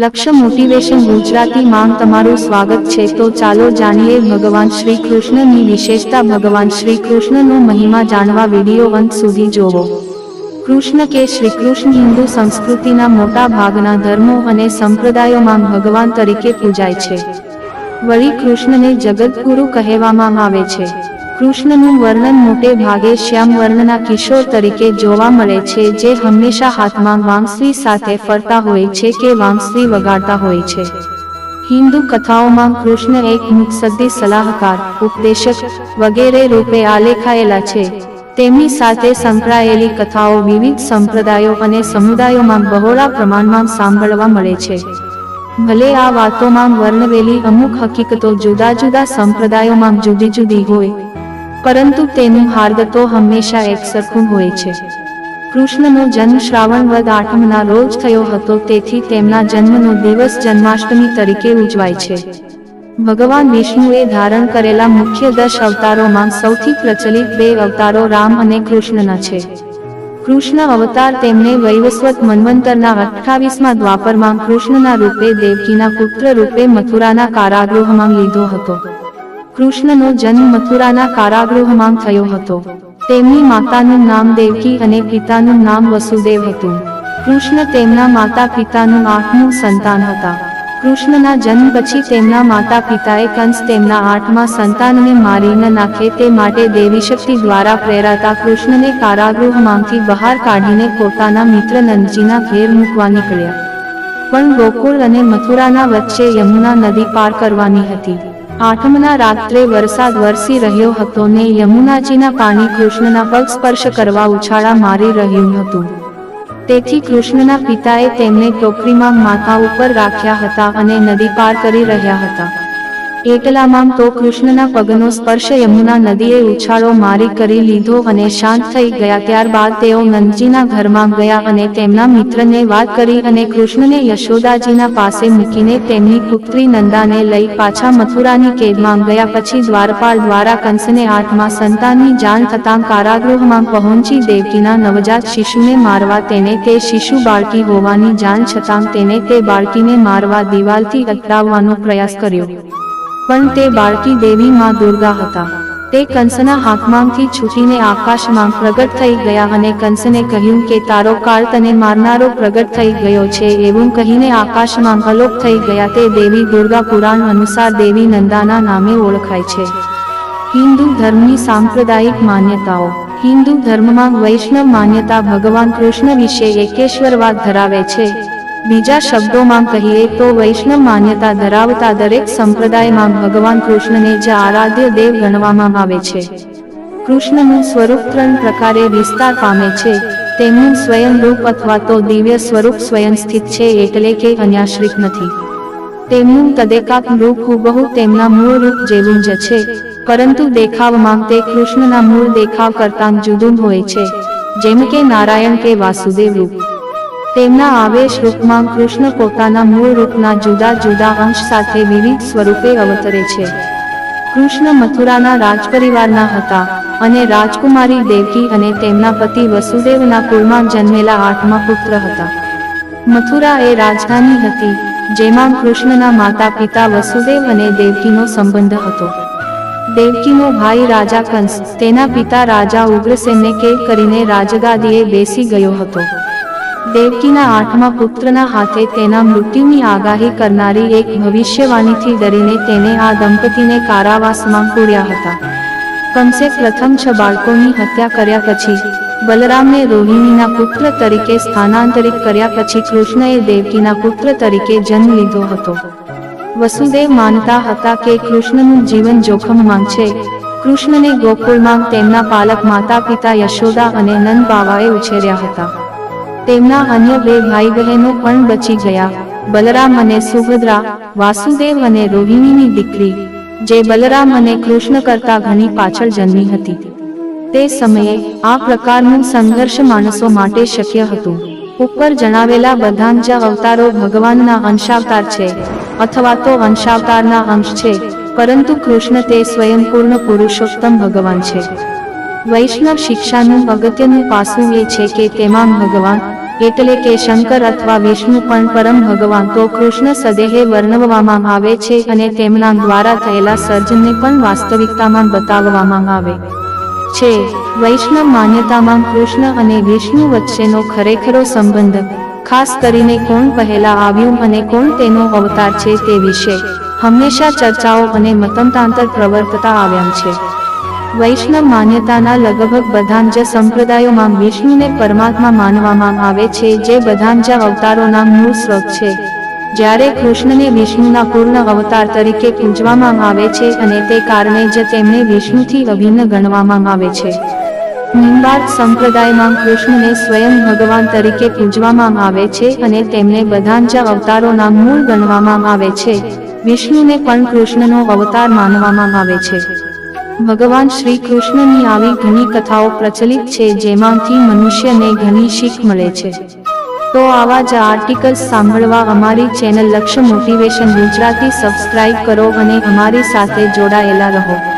લક્ષ્ય મોટિવેશન ગુજરાતી માં તમારું સ્વાગત છે. તો ચાલો જાણીએ ભગવાન શ્રી કૃષ્ણની વિશેષતા. ભગવાન શ્રી કૃષ્ણનો મહિમા જાણવા વીડિયો અંત સુધી જોવો. કૃષ્ણ કે શ્રી કૃષ્ણ હિન્દુ સંસ્કૃતિના મોટા ભાગના ધર્મો અને સંપ્રદાયોમાં ભગવાન તરીકે પૂજાય છે. વળી કૃષ્ણને જગતગુરુ કહેવામાં આવે છે. કૃષ્ણનું વર્ણન મોટે ભાગે શ્યામ વર્ણના કિશોર તરીકે જોવા મળે છે, જે હંમેશા હાથમાં વાંસળી સાથે ફરતા હોય છે કે વાંસળી વગાડતા હોય છે. હિન્દુ કથાઓમાં કૃષ્ણ એક મુત્સદ્દી સલાહકાર, ઉપદેશક વગેરે રૂપે આલેખાયેલા છે. તેમની સાથે સંકળાયેલી કથાઓ વિવિધ સંપ્રદાયો અને સમુદાયોમાં બહોળા પ્રમાણમાં સાંભળવા મળે છે. ભલે આ વાતોમાં વર્ણવેલી અમુક હકીકતો જુદા જુદા સંપ્રદાયોમાં જુદી જુદી હોય પરંતુ તેનું હાર્દ તો હંમેશા એક સરખું હોય છે. કૃષ્ણનો જન્મ શ્રાવણ વદ આઠમના રોજ થયો હતો, તેથી તેમના જન્મનો દિવસ જન્માષ્ટમી તરીકે ઉજવાય છે. ભગવાન વિષ્ણુએ ધારણ કરેલા મુખ્ય દશ અવતારોમાં સૌથી પ્રચલિત બે અવતારો રામ અને કૃષ્ણના છે. કૃષ્ણ અવતાર તેમને વૈવસ્વત મન્વંતરના અઠ્ઠાવીસમાં દ્વાપરમાં કૃષ્ણના રૂપે દેવકીના પુત્ર રૂપે મથુરાના કારાગૃહમાં લીધો હતો. કૃષ્ણનો જન્મ મથુરાના કારાગૃહમાં થયો હતો. તેમની માતાનું નામ દેવકી અને પિતાનું નામ વસુદેવ હતું. કૃષ્ણ તેમના માતા પિતાનું આઠમું સંતાન હતા. કૃષ્ણના જન્મ પછી તેમના માતા પિતાએ કંસ તેમના આઠમા સંતાનને મારી ન નાખે તે માટે દેવી શક્તિ દ્વારા પ્રેરાતા કૃષ્ણને કારાગૃહમાંથી બહાર કાઢીને પોતાના મિત્ર નંદજીના ઘેર મૂકવા નીકળ્યા. પણ ગોકુળ અને મથુરાના વચ્ચે યમુના નદી પાર કરવાની હતી. આઠમના રાત્રે વરસાદ વરસી રહ્યો હતો ને યમુનાજીના પાણી કૃષ્ણના પગ સ્પર્શ કરવા ઉછાળા મારી રહ્યું હતું. તેથી કૃષ્ણના પિતાએ તેમને ટોકરીમાં માથા ઉપર રાખ્યા હતા અને નદી પાર કરી રહ્યા હતા. એટલામાં તો કૃષ્ણના પગનો સ્પર્શ યમુના નદીએ ઉછાળો મારી કરી લીધો અને શાંત થઈ ગયા. ત્યારબાદ તેઓ નંદજીના ઘરમાં ગયા અને તેમના મિત્રને વાત કરી અને કૃષ્ણને યશોદાજીના પાસે મૂકીને તેમની પુત્રી નંદાને લઈ પાછા મથુરાની કેદમાં ગયા. પછી દ્વારપાળ દ્વારા કંસને આઠમા સંતાનની જાણ થતાં કારાગૃહમાં પહોંચી દેવકીના નવજાત શિશુને મારવા તેને તે શિશુ બાળકી હોવાની જાણ છતાં તેને તે બાળકીને મારવા દિવાલથી અટકાવવાનો પ્રયાસ કર્યો. પણ તે બાળકી દેવી માં દુર્ગા હતા. તે કંસના હાથમાંથી છૂટીને આકાશમાં પ્રગટ થઈ ગયા અને કંસને કહ્યું કે, તારો કાળ તને મારનારો પ્રગટ થઈ ગયો છે, એવું કહીને આકાશમાં અલોપ થઈ ગયા. તે દેવી દુર્ગા પુરાણ અનુસાર દેવી નંદાના નામે ઓળખાય છે. હિન્દુ ધર્મની સાંપ્રદાયિક માન્યતાઓ. હિન્દુ ધર્મમાં વૈષ્ણવ માન્યતા ભગવાન કૃષ્ણ વિશે એકેશ્વરવાદ ધરાવે છે. બીજા શબ્દોમાં કહીએ તો વૈષ્ણવ માન્યતા ધરાવતા દરેક સંપ્રદાયમાં ભગવાન કૃષ્ણને જ આરાધ્ય દેવ ગણવામાં આવે છે. કૃષ્ણનું સ્વરૂપ ત્રણ પ્રકારે વિસ્તાર પામે છે. તેમનું સ્વયં રૂપ અથવા તો દિવ્ય સ્વરૂપ સ્વયં સ્થિત છે એટલે કે અન્યાશ્રિત નથી. તેમનું તદેકાત રૂપ હુબહુ તેમના મૂળ રૂપ જેવું જ છે. પરંતુ દેખાવમાં તે કૃષ્ણના મૂળ દેખાવ કરતાં જુદું હોય છે. જેમ કે નારાયણ કે વાસુદેવ રૂપ. તેમના આવેશ રૂપમાં કૃષ્ણ પોતાના મૂળ રૂપના જુદા જુદા અંશ સાથે વિવિધ સ્વરૂપે અવતરે છે. કૃષ્ણ મથુરાના રાજપરિવારના હતા અને રાજકુમારી દેવકી અને તેમના પતિ વસુદેવના કુળમાં જન્મેલા આઠમા પુત્ર હતા. મથુરા એ રાજધાની હતી, જેમાં કૃષ્ણના માતા પિતા વસુદેવ અને દેવકીનો સંબંધ હતો. દેવકીનો ભાઈ રાજા કંસ, તેના પિતા રાજા ઉગ્રસેનને કેદ કરીને રાજગાદીએ બેસી ગયો હતો. દેવકીના આઠમા પુત્રના હાથે તેના મૃત્યુની આગાહી કરનારી એક ભવિષ્યવાણીથી ડરીને તેને આ દંપતીને કારાવાસમાં પૂર્યા હતા. કંસે પ્રથમ છ બાળકોની હત્યા કર્યા પછી, બલરામને રોહિણીના પુત્ર તરીકે સ્થાનાંતરિત કર્યા પછી કૃષ્ણએ દેવકીના પુત્ર તરીકે જન્મ લીધો હતો. વસુદેવ માનતા હતા કે કૃષ્ણનું જીવન જોખમમાં છે. કૃષ્ણને ગોકુળમાં તેમના પાલક માતા પિતા યશોદા અને નંદ બાવાએ ઉછેર્યા હતા. તેમના અન્ય બે ભાઈ બહેનો પણ બચી ગયા. બલરામ અને સુભદ્રા, વાસુદેવ અને રોહિણીની દીકરી, જે બલરામ અને કૃષ્ણ કરતા ઘણી પાછળ જન્મી હતી. તે સમયે આ પ્રકારનું સંઘર્ષ માણસો માટે શક્ય હતું. ઉપર જણાવેલા બધા જ અવતારો ભગવાનના અંશાવતાર છે, અથવા તો અંશાવતારના અંશ છે, પરંતુ કૃષ્ણ તે સ્વયંપૂર્ણ પુરુષોત્તમ ભગવાન છે. વૈષ્ણવ શિક્ષાનું અગત્યનું પાસું એ છે કે તેમાં ભગવાન, એટલે કે શંકર અથવા વિષ્ણુ પણ પરમ ભગવાન તો કૃષ્ણ સદેહે વર્ણવવામાં આવે છે અને તેમના દ્વારા થયેલા સર્જનને પણ વાસ્તવિકતામાં બતાવવામાં આવે છે. વૈષ્ણવ માન્યતામાં કૃષ્ણ અને વિષ્ણુ વચ્ચેનો ખરેખરો સંબંધ, ખાસ કરીને કોણ પહેલા આવ્યું અને કોણ તેનો અવતાર છે તે વિશે હંમેશા ચર્ચાઓ અને મતમતાંતર પ્રવર્તતા આવ્યા છે. વૈષ્ણવ માન્યતાના લગભગ બધાંજ સંપ્રદાયોમાં વિષ્ણુને પરમાત્મા માનવામાં આવે છે, જે બધાંજા અવતારોના મૂળ સ્વરૂપ છે. જ્યારે કૃષ્ણને વિષ્ણુના પૂર્ણ અવતાર તરીકે પૂજવામાં આવે છે અને તે કારણે જ તેમને વિષ્ણુથી અભિન્ન ગણવામાં આવે છે. નિમ્બાર્ક સંપ્રદાયમાં કૃષ્ણને સ્વયં ભગવાન તરીકે પૂજવામાં આવે છે અને તેમને બધાંજા અવતારોના મૂળ ગણવામાં આવે છે. વિષ્ણુને પણ કૃષ્ણનો અવતાર માનવામાં આવે છે. ભગવાન શ્રી કૃષ્ણની આવી ઘણી કથાઓ પ્રચલિત છે, જેમાંથી મનુષ્યને ઘણી શીખ મળે છે. તો આવા જ આર્ટિકલ્સ સાંભળવા અમારી ચેનલ લક્ષ્ય મોટિવેશન ગુજરાતી સબસ્ક્રાઇબ કરો અને અમારી સાથે જોડાયેલા રહો.